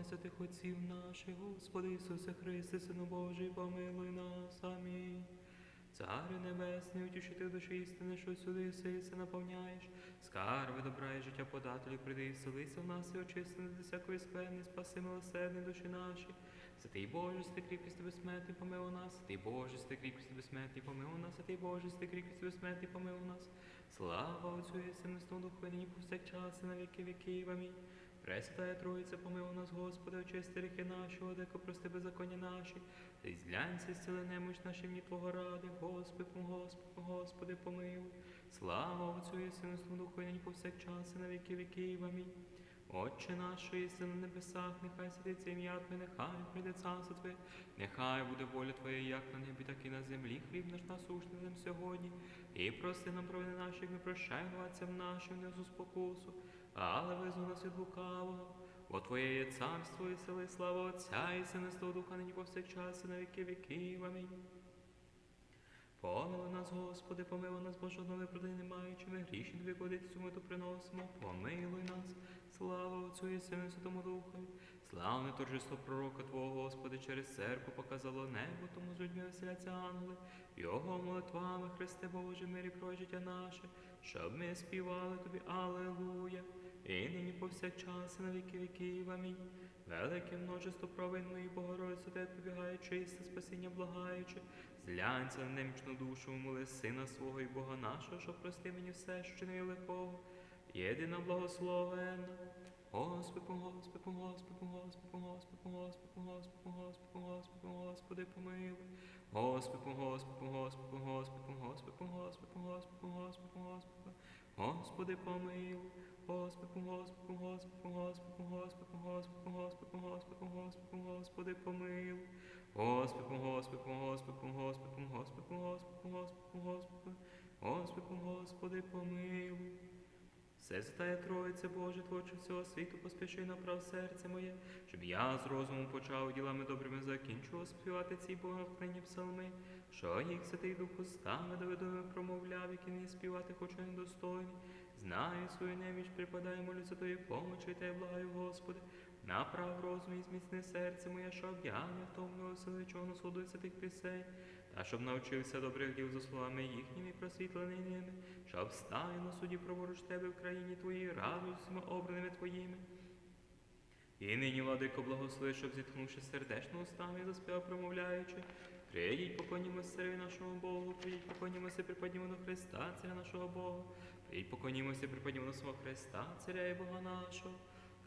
Пом'яни святих отців наших, Господи Ісусе Христе, Сину Божий, помилуй нас. Амінь. Царю Небесний, утішити душі істини, що сюди все наповняєш. Скарби добра і життя подателю, прийди і вселися в нас і очисти від всякої скверни, спаси милосердні душі наші. Святий Боже, святий кріпкість безсмертний, помилуй нас, святий Боже, святий кріпкість безсмертний, помилуй нас, святий Боже, святий кріпкість безсмертний, помилуй нас. Слава Отцю і Сину, Духу, нині повсякчас і на віки віків. Амінь. Пресвятая Троїця, помилуй нас, Господи, очисти ріки наші, одеко прости беззаконня наші, та й зглянься, зціли немощ наші в Твого ради, Господи, Господи, Господи, помилуй. Слава Отцю і Сину, Духу, і нині повсякчас і на віки віків. Амінь. Отче наш, єси на небесах, нехай святиться ім'я Твоє, нехай прийде царство Твоє, нехай буде воля Твоя, як на небі, так і на землі. Хліб наш насущний нам сьогодні. І прости нам провини наші, як ми прощаємо отцям нашим, не спокусу, але визвол нас від лукавого. Бо Твоє є царство і сили, і слава Отця і Сина, Святого Духа, нині повсякчас і на віки віків. Амінь. Помилуй нас, Господи, помилуй нас, Боже, одного виправдання не маючи, ми грішні тобі кодицю ми то приносимо. Помилуй нас, слава Отцю і Сину Святому Духові. Славне торжество пророка Твого, Господи, через церкву показало небо, тому з людьми веселяться ангели. Його молитвами, Христе Боже, мирі про життя наше, щоб ми співали Тобі Алелуя. І нині повсякчас і на віки віків. Амінь. Велике множество провин моїх Богородицю, те побігає чисте спасіння благаючи, зглянься на немічну душу, моли Сина свого і Бога нашого, що прости мені все, що не лихого. Єдина благословенна. Господи, Господи, Господи, Господи, Господи, Господи, Господи, Господи, Господи, Господи, помилуй. Господи, Господи, Господи, Господи, Господи, Господи, Господи, Господи, Господи, Господи, помилуй. Господи, Господи, Господи, Господи, Господи, Господи, Господи, Господи, Господи, Господи, помилуй. Господи, Господи, Господи, Господи, Господи, Господи, Господи, Господи, Господи, Господи, помилуй. Все святая Троїця, Боже, Творче всього світу, поспіши направ серце моє, щоб я з розумом почав ділами добрими закінчував співати ці Бога богохрені псалми, що їх святий Дух устами доведомо промовляв, які не співати хочу недостойні. Знаю свою неміч, припадаю, молюся Твої помочі, та й благаю, Господи, направ розум і зміцни серце моє, щоб я не втомлювався нічого насолодується тих пісень, та щоб навчився добрих діл за словами їхніми просвітленими ними, щоб стаю на суді праворуч тебе в країні твоїй, радуйся обраними твоїми. І нині, владико, благослови, щоб зітхнувши сердечно устами, заспівав промовляючи, прийдіть, поклонімося цареві нашому Богу, прийдіть, поклонімося, припадімо до Христа, царя нашого Бога, прийдіть, поклонімося, припадімо до самого Христа, царя і Бога нашого,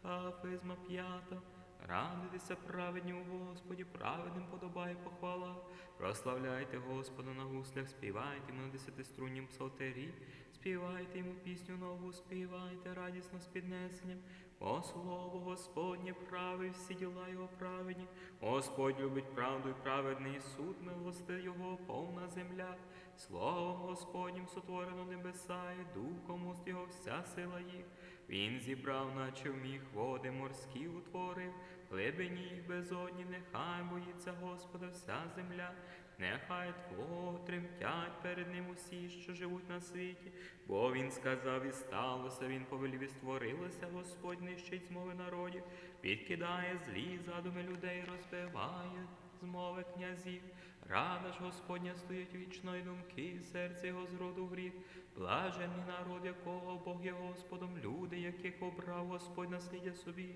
хафизма п'ята. Радуйтеся праведні у Господі, праведним подобає похвала. Прославляйте Господа на гуслях, співайте йому на десятиструннім псалтері, співайте йому пісню нову, співайте радісно з піднесенням. О слово Господнє правий, всі діла його праведні. Господь любить правду і праведний суд, милости його повна земля. Словом Господнім сотворено небеса, і духом уст його вся сила їх. Він зібрав, наче вміг, води морські утворив, глибині їх безодні, нехай боїться Господа вся земля, нехай Твого тремтять перед ним усі, що живуть на світі, бо він сказав і сталося, він повелів і створилося, Господь нищить змови народів, підкидає злі задуми людей, розбиває змови князів. Рада ж Господня стоїть вічно, і думки, серце його зроду гріх. Блажений народ, якого Бог є Господом, люди, яких обрав Господь наслідя собі.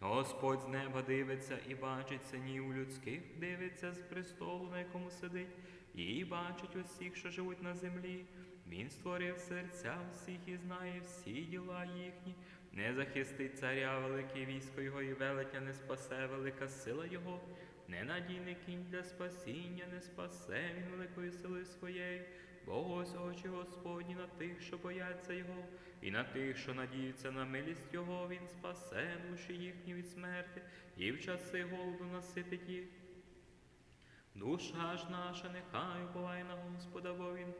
Господь з неба дивиться і бачить синів людських, дивиться з престолу, на якому сидить, і бачить усіх, що живуть на землі. Він створив серця всіх і знає всі діла їхні. Не захистить царя велике військо його, і велетня не спасе велика сила його. Ненадійний кінь для спасіння не спасе він великою силою своєю, бо ось очі Господні на тих, що бояться Його, і на тих, що надіються на милість Його, Він спасе душі їхні від смерти, і в часи голоду наситить їх. Душа ж наша, нехай уповає на Господа, бо Він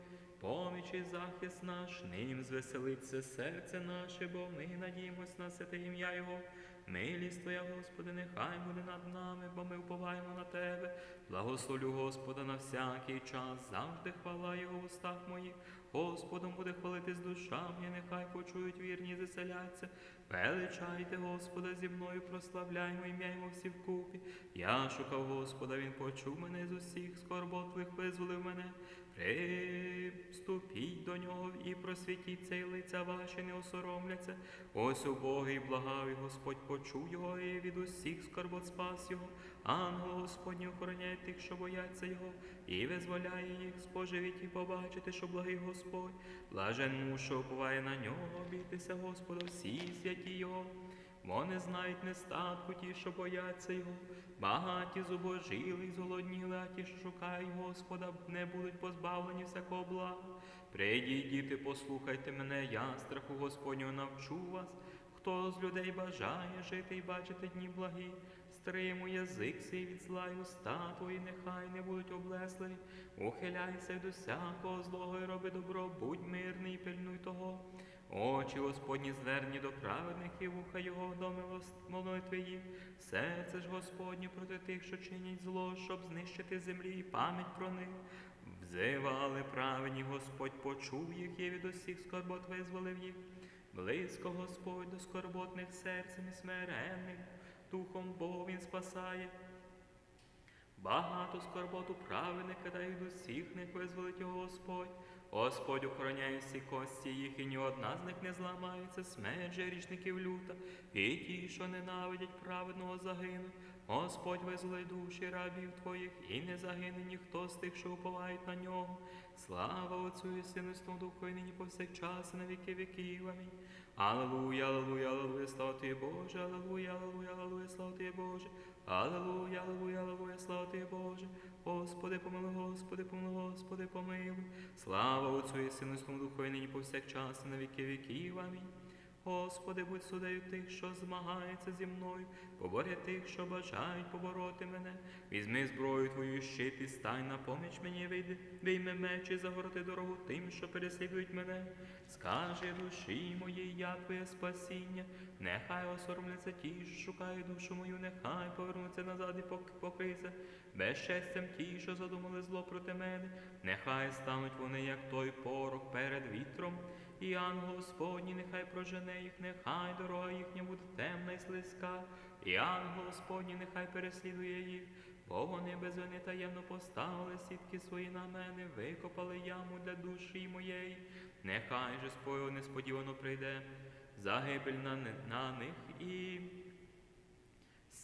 поміч і захист наш, ним звеселиться серце наше, бо ми надіємось на святе ім'я Його. Милість Твоя, Господи, нехай буде над нами, бо ми уповаємо на Тебе. Благословлю Господа на всякий час, завжди хвала Його в устах моїх. Господом буде хвалитись душа моя, нехай почують вірні заселяться. Величайте Господа зі мною, прославляймо ім'я йому всі вкупі. Я шукав Господа, він почув мене з усіх скорбот твоїх визволив мене. Приступіть до нього і просвітіться, і лиця ваші не осоромляться. Ось убогий, благав, Господь почув його, і від усіх скорбот спас його. Ангел Господній охороняє тих, що бояться його, і визволяє їх, споживіть і побачити, що благий Господь. Блажен що уповає на нього, бійтеся Господа, всі святі його. Вони знають нестатку ті, що бояться його, багаті зубожили, зголодніли, а ті, що шукають Господа, не будуть позбавлені всякого блага. Прийдіть, діти, послухайте мене, я страху Господнього навчу вас. Хто з людей бажає жити і бачити дні благі, стримуй язик свій від зла й уста твої, нехай не будуть облесливі. Ухиляйся від усякого злого і роби добро, будь мирний і пильнуй того. Очі Господні зверні до праведників, вуха його до молитви їх. Серце ж Господнє проти тих, що чинять зло, щоб знищити землі і пам'ять про них. Взивали праведні, Господь почув їх і від усіх скорбот визволив їх. Близько Господь до скорботних серцем і смиренних, духом Бог він спасає. Багато скорбот у праведника, та й від усіх них визволить його Господь. Господь охороняє всі кості їх, і ні одна з них не зламається, смерть же річників люта, і ті, що ненавидять праведного загинуть. Господь визволи душі рабів твоїх, і не загине ніхто з тих, що уповають на нього. Слава Отцю і Сину Святому Духу, і нині повсякчас, і на віки віків. Амінь. Аллилуйя, аллилуйя, аллилуйя, слава тобі, Боже, аллилуйя, аллилуйя, аллилуйя, слава тобі, Боже. Аллилуйя, аллилуйя, аллилуйя, слава тобі, Боже. Господи, помилуй, Господи, помилуй, Господи, помилуй. Слава Отцю і Сину і Духу, і нині повсякчас, і на віки віків. Амінь. Господи, будь судею тих, що змагаються зі мною, поборя тих, що бажають побороти мене. Візьми зброю твою, щит і стань на поміч мені, вийди, вийми меч і загороти дорогу тим, що переслідують мене. Скажи душі моїй, я твоє спасіння, нехай осоромляться ті, що шукають душу мою, нехай повернуться назад і пок- покрися. Безчестям ті, що задумали зло проти мене, нехай стануть вони, як той порох перед вітром. І ангел Господній нехай прожене їх, нехай дорога їхня буде темна і слизька, і ангел Господній нехай переслідує їх, бо вони без вини таємно поставили сітки свої на мене, викопали яму для душі моєї. Нехай же спою несподівано прийде, загибель на, на них і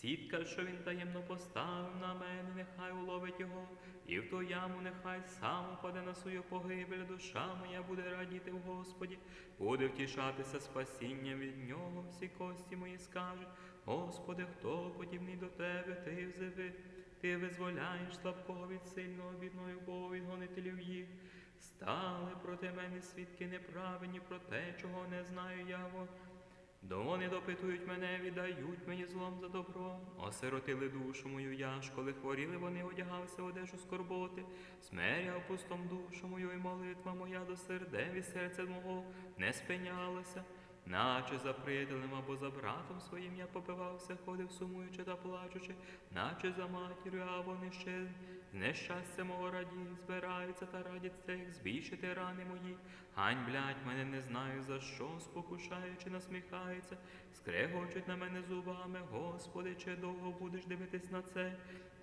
Сітка, що він таємно поставив на мене, нехай уловить його, і в ту яму нехай сам упаде на свою погибель, душа моя буде радіти в Господі, буде втішатися спасінням від нього, всі кості мої скажуть, Господи, хто подібний до тебе, ти взиви, ти визволяєш слабкого від сильного, бідною Богу гонителів їх. Стали проти мене свідки неправедні про те, чого не знаю я. До вони допитують мене, віддають мені злом за добро. Осиротили душу мою я ж, коли хворіли, вони одягався в одежу скорботи, смеряв пустом душу мою, і молитва моя до сердеві серця мого не спинялася. Наче за приятелем або за братом своїм я попивався, ходив сумуючи та плачучи, наче за матір'ю, а вони ще з нещастя мого радіють, збираються та радяться їх збільшити рани мої. Гань, блядь, мене не знаю за що, спокушаючи, насміхаються, скрегочуть на мене зубами, Господи, чи довго будеш дивитись на це?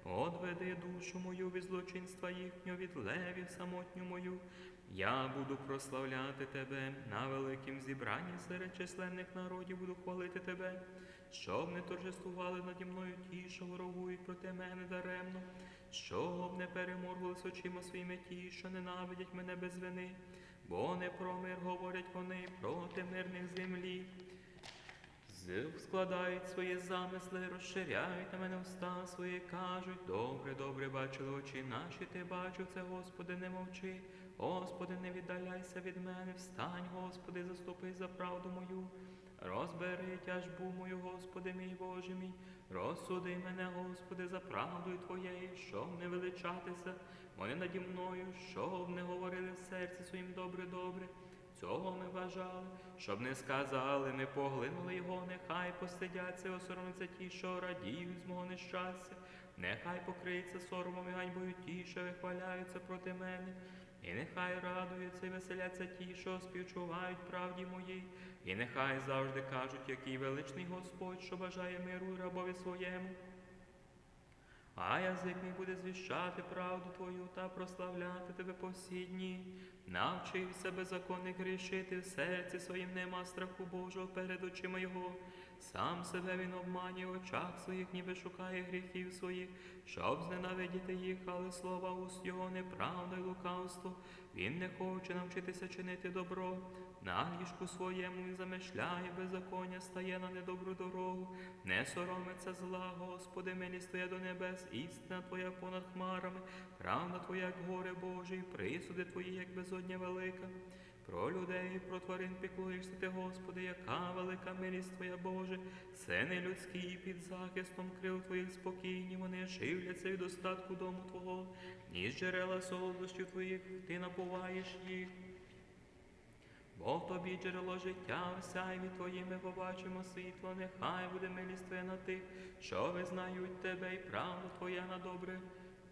Одведи душу мою від злочинства їхнього, від левів самотню мою. Я буду прославляти тебе на великім зібранні серед численних народів, буду хвалити тебе, щоб не торжествували наді мною ті, що ворогують проти мене даремно, щоб не переморгувались очима своїми ті, що ненавидять мене без вини, бо не про мир говорять вони проти мирних землі. Складають свої замисли, розширяють на мене уста свої, кажуть, добре, добре бачили очі наші, ти бачив це, Господи, не мовчи. Господи, не віддаляйся від мене, встань, Господи, заступи за правду мою. Розбери тяжбу мою, Господи, мій Боже мій, розсуди мене, Господи, за правдою Твоєю, щоб не величатися, вони наді мною, щоб не говорили в серці своїм добре-добре. Цього ми бажали, щоб не сказали, ми поглинули його, нехай постидяться, і осоромляться ті, що радіють з мого нещастя, нехай покриється соромом і ганьбою ті, що вихваляються проти мене. І нехай радуються і веселяться ті, що співчувають правді моїй, і нехай завжди кажуть, який величний Господь, що бажає миру і рабові своєму. А язик мій буде звіщати правду Твою та прославляти Тебе по всі дні. Навчився беззаконник грішити в серці своїм нема страху Божого перед очима Його. Сам себе він обманює в очах своїх, ніби шукає гріхів своїх, щоб зненавидіти їх, але слова уст його неправда й лукавство. Він не хоче навчитися чинити добро. На ліжку своєму він замишляє беззаконня, стає на недобру дорогу, не соромиться зла, Господи, милість Твоя до небес, істина Твоя понад хмарами, правда Твоя, як горе Боже, і присуди Твої, як безодня велика. Про людей, і про тварин піклуєшся ти, Господи, яка велика милість Твоя, Боже, сини людські під захистом крил Твоїх спокійні, вони живляться від остатку дому Твого, ніж джерела солодощів Твоїх, Ти напуваєш їх. Бо тобі джерело життя, всяйві твоїми побачимо світло, нехай буде милість Твоя на тих, що визнають тебе, і правда Твоя на добре.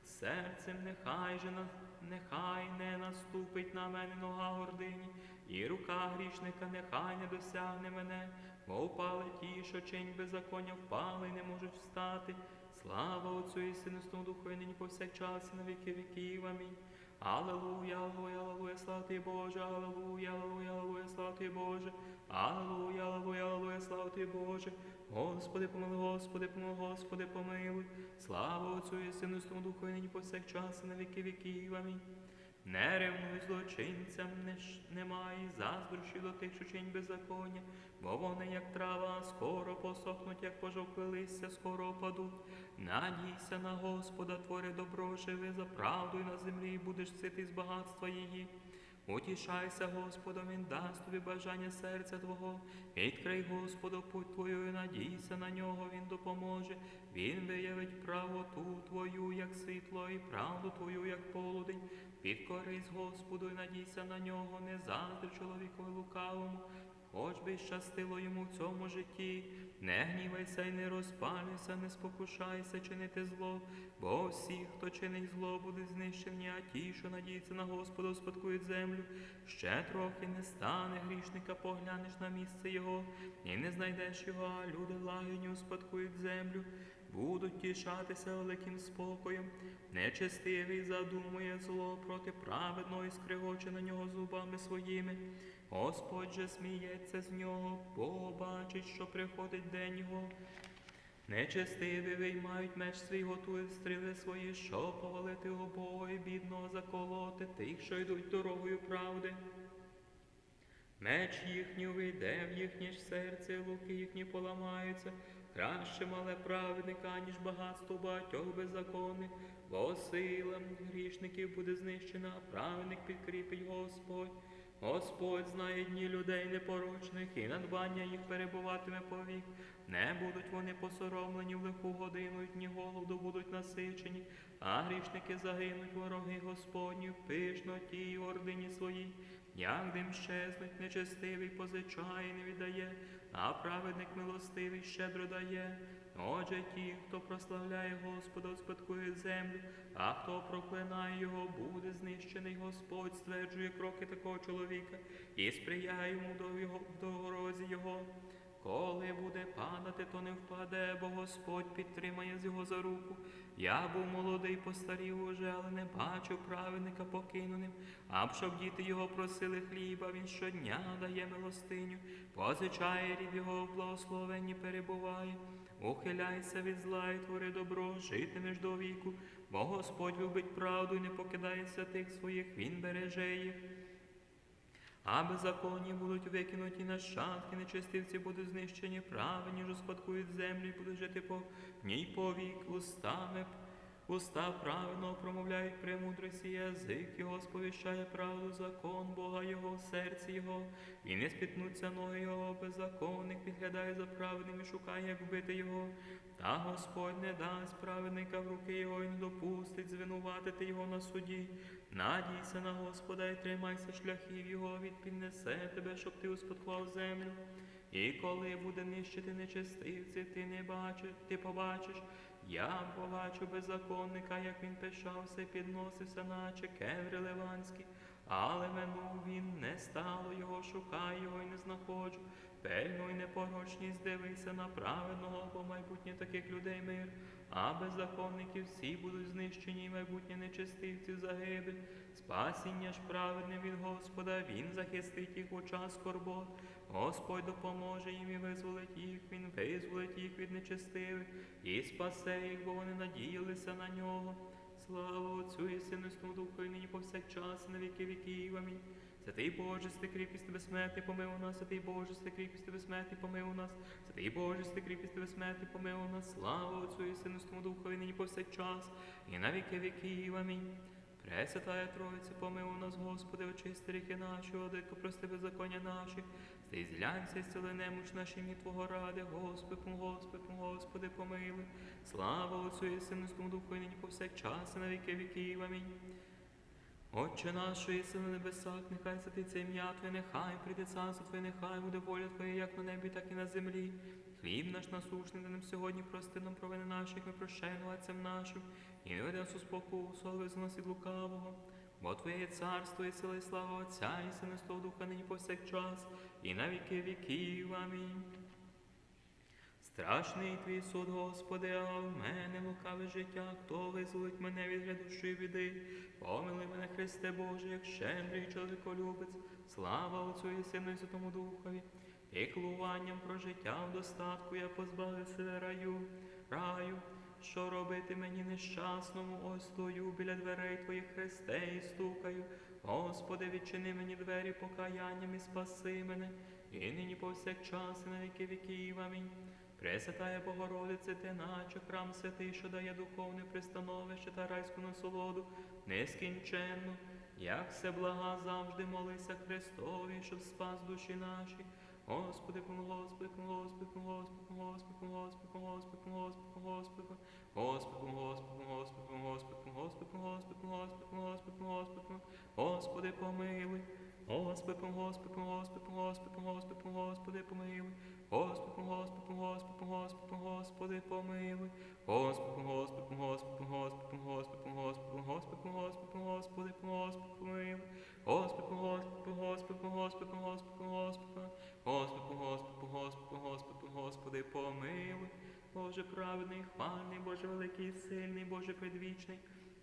Серцем нехай же на нехай не наступить на мене нога гордині, і рука грішника нехай не досягне мене, бо впали ті, що чинь беззаконня впали, і не можуть встати. Слава Отцю і Сину, Духу, і нині повсякчас, і на віки віків. Амінь. Аллилуйя, аллилуйя, аллилуйя, слава Ти Боже, аллилуйя, аллилуйя, аллилуйя, слава Ти Боже, аллилуйя, аллилуйя, аллилуйя, слава Ти Боже. Господи, помилуй, Господи, помилуй, Господи, помилуй. Слава Отцю і Сину, Стому Духу, і нині повсякчас, і на віки віків. Амінь. Не ревнуй злочинцям, немає заздрощі до тих, що чинь беззаконня, бо вони, як трава, скоро посохнуть, як пожовкле листя, скоро опадуть. Надійся на Господа, твори добро, живи за правду і на землі, будеш сити з багатства її. Утішайся, Господом, Він дасть тобі бажання серця Твого. Відкрий, Господу, путь Твою і надійся на нього, Він допоможе. Він виявить правоту Твою, як світло, і правду Твою, як полудень. Підкорись, Господу, і надійся на нього, не заздри чоловікові лукавому. Хоч би щастило йому в цьому житті, не гнівайся і не розпалюйся, не спокушайся чинити зло, бо всі, хто чинить зло, будуть знищені, а ті, що надіються на Господа, успадкують землю. Ще трохи не стане грішника, поглянеш на місце його, і не знайдеш його, а люди лагідні успадкують землю. Будуть тішатися великим спокоєм, нечестивий задумує зло проти праведного і скригоче на нього зубами своїми. Господь же сміється з нього, бо бачить, що приходить день його. Нечестиві виймають меч свій, готують стріли свої, щоб повалити обого бідного заколоти тих, що йдуть дорогою правди. Меч їхній вийде в їхнє серце, луки їхні поламаються. Краще мале праведника, ніж багатство багатьох беззаконних, бо сила грішників буде знищена, праведник підкріпить Господь. Господь знає дні людей непорочних, і надбання їх перебуватиме повік. Не будуть вони посоромлені в лиху годину, і дні голоду будуть насичені, а грішники загинуть вороги Господні, в пишноті й ордині своїй. Як дим щезнуть, нечестивий позичає і не віддає, а праведник милостивий щедро дає. Отже, ті, хто прославляє Господа, спадкує землю, а хто проклинає його, буде знищений Господь, стверджує кроки такого чоловіка і сприяє йому до його дорозі його. Коли буде падати, то не впаде, бо Господь підтримає з його за руку. Я був молодий, постарів уже, але не бачив праведника покиненим. А б щоб діти його просили хліба, він щодня дає милостиню, позичає рід його в благословенні перебуває. Ухиляйся від зла і твори добро, житимеш до віку, бо Господь любить правду і не покидає святих своїх, Він береже їх. А беззаконні будуть викинуті нащадки, нечестивці будуть знищені, праведні ж успадкують землю і будуть жити по ній повік, устами Уста правильно промовляють премудрості, язик його сповіщає правду, закон Бога Його, в серці Його, і не спітнуться ноги Його, беззаконник підглядає за праведним і шукає, як вбити Його. Та Господь не дасть праведника в руки Його і не допустить звинуватити Його на суді. Надійся на Господа і тримайся шляхів Його, він піднесе тебе, щоб ти успадкував землю. І коли буде нищити нечестивці, ти не бачиш, ти побачиш, я побачу беззаконника, як він пишався і підносився, наче кеври ливанські, Але минув він, не стало його, шукай його і не знаходжу. Пильнуй непорочність, дивися на праведного, бо майбутнє таких людей мир, а беззаконники всі будуть знищені, і майбутнє нечестивці загибель. Спасіння ж праведним від Господа, Він захистить їх у час скорбот. Господь допоможе їм і визволить їх, Він визволить їх від нечестивих і спасе їх, бо вони надіялися на нього. Слава Отцю і Сину Святому Духу, і нині повсякчас, і на віки віків. Амінь. Святий Боже, святий кріпість безсмертний, помилуй нас, святий Боже, святий кріпість безсмертний, помилуй нас, святий Боже, святий кріпість безсмертний, помилуй нас, слава Отцю і Сину Святому Духу, і нині повсякчас, і на віки віків. Амінь. Пресвятая Троїця, помилуй нас, Господи, очисти ріки наші, одико прости беззаконня наші, ти зглянься, зціли немуч наші ім'я Твого ради, Господи, Господи, Господи, помилуй. Слава Отцю і Сину і Святому Духу, і нині повсякчас, і на віки віків. Амінь. Отче наш, єси на небесах, нехай святиться ім'я Твоє, нехай прийде царство Твоє, нехай буде воля Твоя, як на небі, так і на землі. Хліб наш насушний, дай нам сьогодні прости нам провини наші, як ми прощаємо отцям нашим, і веде нас у спокусу, але визволи нас від лукавого. Бо Твоє царство і сила, і слава Отця, і Сина, і Святого Духа, нині повсякчас, і на віки віків. Амінь. Страшний твій суд, Господи, а в мене лукаве життя, хто визволить мене від грядущої біди? Помилуй мене, Христе Боже, як щедрий чоловіколюбець, слава Отцю і Сину і Святому Духові. Піклуванням про життя в достатку я позбавив себе раю, раю, що робити мені нещасному, ось стою біля дверей Твоїх Христе і стукаю. Господи, відчини мені двері покаянням і спаси мене, і нині повсякчас, і на віки віків. Амінь. Пресвятая Богородице, ти наче храм святий, що дає духовне пристановище та райську насолоду, нескінченну, як все блага завжди молися Христові, щоб спас душі наші. Господи, помилуй, Господи, помилуй, Господи, помилуй, Господи, помилуй, Господи, помилуй, Господи, помилуй, Господи, помилуй, Господи, помилуй, Господи, помилуй, Господи, помилуй, Господи, помилуй, Господи, помилуй, Господи, Господи, помилуй, Господи, помилуй, Господи, помилуй, Господи, помилуй, Господи, помилуй, Господи, помилуй, Господи, Господи, Господи, Господи, Господи, помилуй, Господи, Господи, Господи, Господи, помилуй, Господи, помилуй, Господи, помилуй, Господи, помилуй, Господи, Господи, помилуй, Господи, Господи, Господи, помилуй, Господи, Господи, Господи, Господи, помилуй, Боже праведний, хвальний, Боже великий, сильний, Боже предвічний,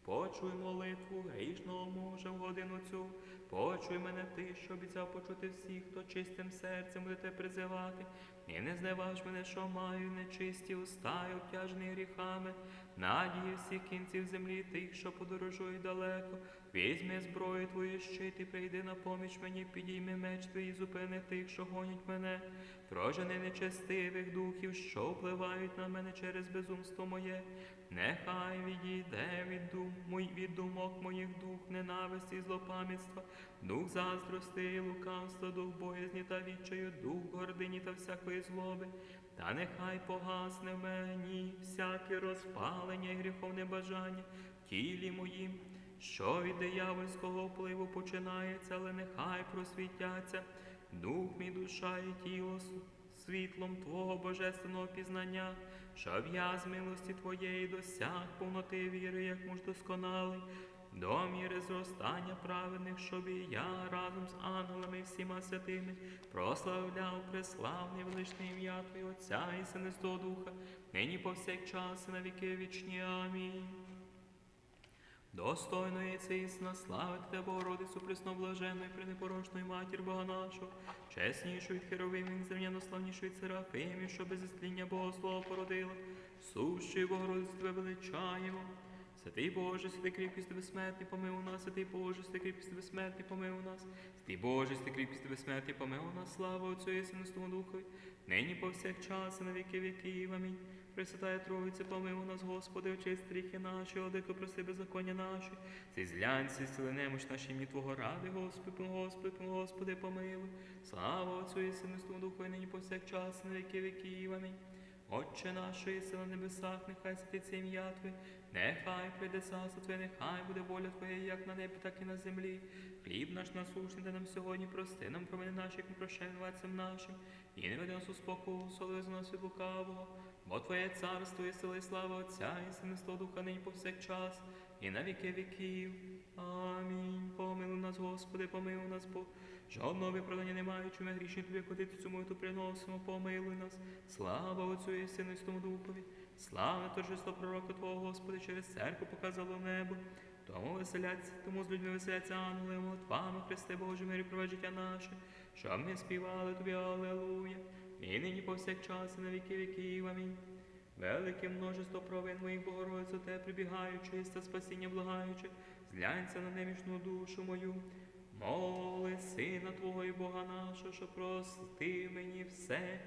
Почуй молитву грішного мужа в годину цю. Почуй мене ти, що обіцяв почути всіх, хто чистим серцем буде те призивати. І не зневаж мене, що маю нечисті уста й обтяжені гріхами. Надії всіх кінців землі, тих, що подорожують далеко. Візьми зброю твою щит і прийди на поміч мені, підійми меч твій, і зупини тих, що гонять мене. Прожени нечестивих духів, що впливають на мене через безумство моє. Нехай відійде від, дум, мой, від думок моїх дух ненависті злопам'ятства, дух заздрости і лукавства, дух боязні та відчаю, дух гордині та всякої злоби. Та нехай погасне в мені всяке розпалення і гріховне бажання в тілі моїм, що від диявольського впливу починається, але нехай просвітяться дух мій душа і тіло світлом Твого божественного пізнання, щоб я з милості Твоєї досяг повноти віри, як муж досконалий, до міри зростання праведних, щоб і я разом з ангелами і всіма святими прославляв преславне величне ім'я Твоє Отця і Сина Духа, нині повсякчас і на віки вічні. Амінь. Достойно є це існа славити Тебе, Богородицю, пресноблаженну і пренепорочну матір Бога нашого, чеснішу від херовим, земляно славнішу від серафимів, що без істління Богослова породила, сущою Богородицю Тебе величаємо. Святий Боже, святий кріпкість безсмертний, помилуй нас, святий Боже, святий кріпкість безсмертний, помилуй нас, святий Боже, святий кріпкість безсмертний, помилуй нас, слава Отцю і Сину Духові, нині повсякчас і на віки віків. Амінь. Пресвятая Троїця, помилуй нас, Господи, очисти гріхи наші, одико прости беззаконня наші, ти зглянься, зціли немощ наші ім'я Твого ради, Господи, Господи, Господи, помилуй. Слава Отцю і Сину Святому Духу, і нині повсякчас на віки віків. Амінь. Отче наш, що на небесах, нехай святиться ім'я Твоє, нехай прийде царство Твоє, нехай буде воля Твоя, як на небі, так і на землі. Хліб наш насушний, дай нам сьогодні, прости нам провини наші, як ми прощаємо нашим, і не веди нас у спокусу, але з нас від лукавого. Бо Твоє царство і сила і слава Отця і Сина і Духа нині повсякчас, і на віки віків. Амінь. Помилуй нас, Господи, помилуй нас, Бо жодного виправдання не маючи, ми грішні Тобі ходити цю молитву приносимо, помилуй нас. Слава Отцю і Сину і Святому Духові. Слава торжество пророка Твого, Господи, через церкву показало небо. Тому веселяться, тому з людьми веселяться ангели, молитвами Христе Боже, мирі життя наше, щоб ми співали Тобі, Алелуя, і нині повсякчас, і на віки віків. Амінь. Велике множество провин моїх Богородицю, те прибігаючи, та спасіння благаючи, зглянься на немічну душу мою. Моли Сина Твого і Бога нашого, що прости мені все.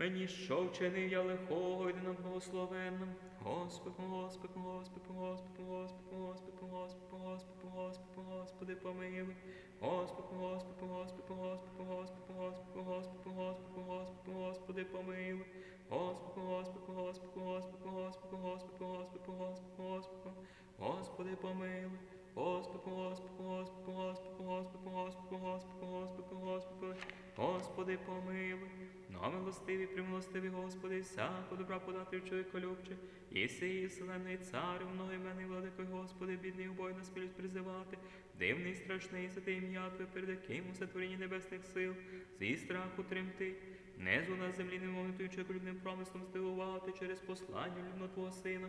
Мені що вчинив я лихого, йди нам благословенним. Господи, Господи, Господи, Господи, Господи, Господи, Господи, Господи, Господи, Господи, помилуй. Господи, Господи, Господи, Господи, Господи, Господи, Господи, Господи, Господи, Господи, помилуй. Господи, Господи, Господи, Господи, Господи, Господи, Господи, Господи, Господи, Господи, помилуй. Господи, Господи, Господи, Господи, Господи, Господи, Господи, Господи, Господи, Господи, помилуй. Но милостивий, примилостивий, Господи, всяко добра подати чоловіко любче, і сії вселенний цар, многоіменний владико, Господи, бідний убой нас милість призивати, дивний, страшний, святий ім'я Твоє, перед яким усе творіння небесних сил, зі страху тремти, незу на землі, не молитуючи любним промислом здивувати через послання любно Твого Сина,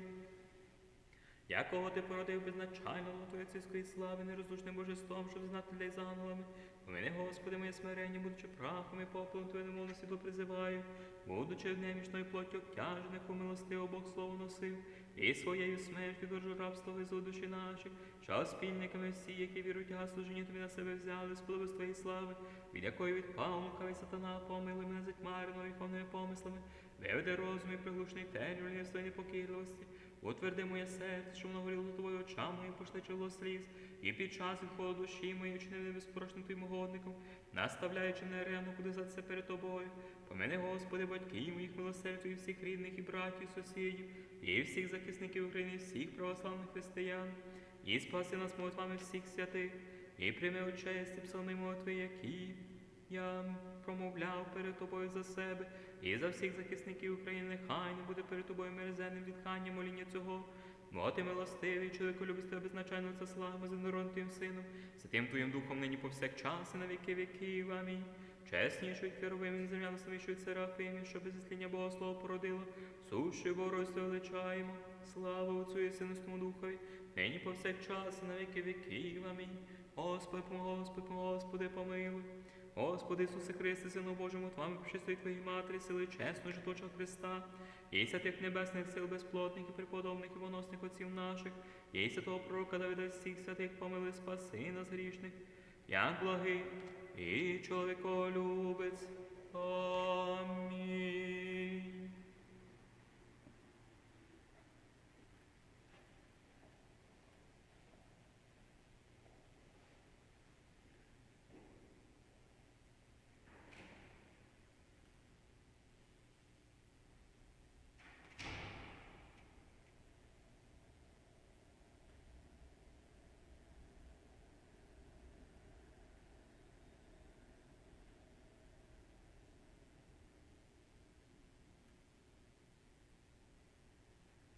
якого ти породив безначально Твоєї царської слави, нерозлучним божеством, щоб знати людей ангелами. Помини, Господи, моє смирення, будучи прахом і попелом Твоє немовне світло призиваю, будучи немічною плоттю обтяжених, у милостиво Бог слово носив, і своєю смертю до рабства везу душі наші, що спільниками всі, які вірують, а тобі на себе взяли, з твоєї слави, від якої відпав лукавий сатана, помили мене затьмарено віковними помислами, виведе розум і приглушений термін лівства і непокірливості, утверди моє серце, що воно горіло твоє очам мої, пошли чоло сліз, і під час відходу душі моєї вчинив безпорошним твоїм угодником, наставляючи на арену, куди за це перед тобою. Помини, Господи, батьків моїх милосердю і всіх рідних і братів, і сусідів, і всіх захисників України, і всіх православних християн, і спаси нас молитвами всіх святих, і прийми участі псалми молитви, які я промовляв перед тобою за себе і за всіх захисників України, нехай не буде перед тобою мерзенним відханням моління цього. Бо ти милостивий, чоловіку любить тебе безначально це слава за народом твоїм сином, святим твоїм духом нині повсякчас і на віки віків. Амінь. Чесніший херовим земля славіший серафимі, що без зісління Бога Слово породило, сущий Богородство величаємо. Слава Отцю і і Духові, нині повсякчас і на віки віків. Амінь. Господи, помилуй, Господи, помилуй, Господи, Ісусе Христе, Сину Божому, Твами причистої Твоїй Матері, сили чесного житочого Христа, і святих небесних сил безплотних і преподобних і воносних отців наших, і святого пророка Давида всіх святих помили, спаси нас грішних, як благий і чоловіколюбець. Амінь.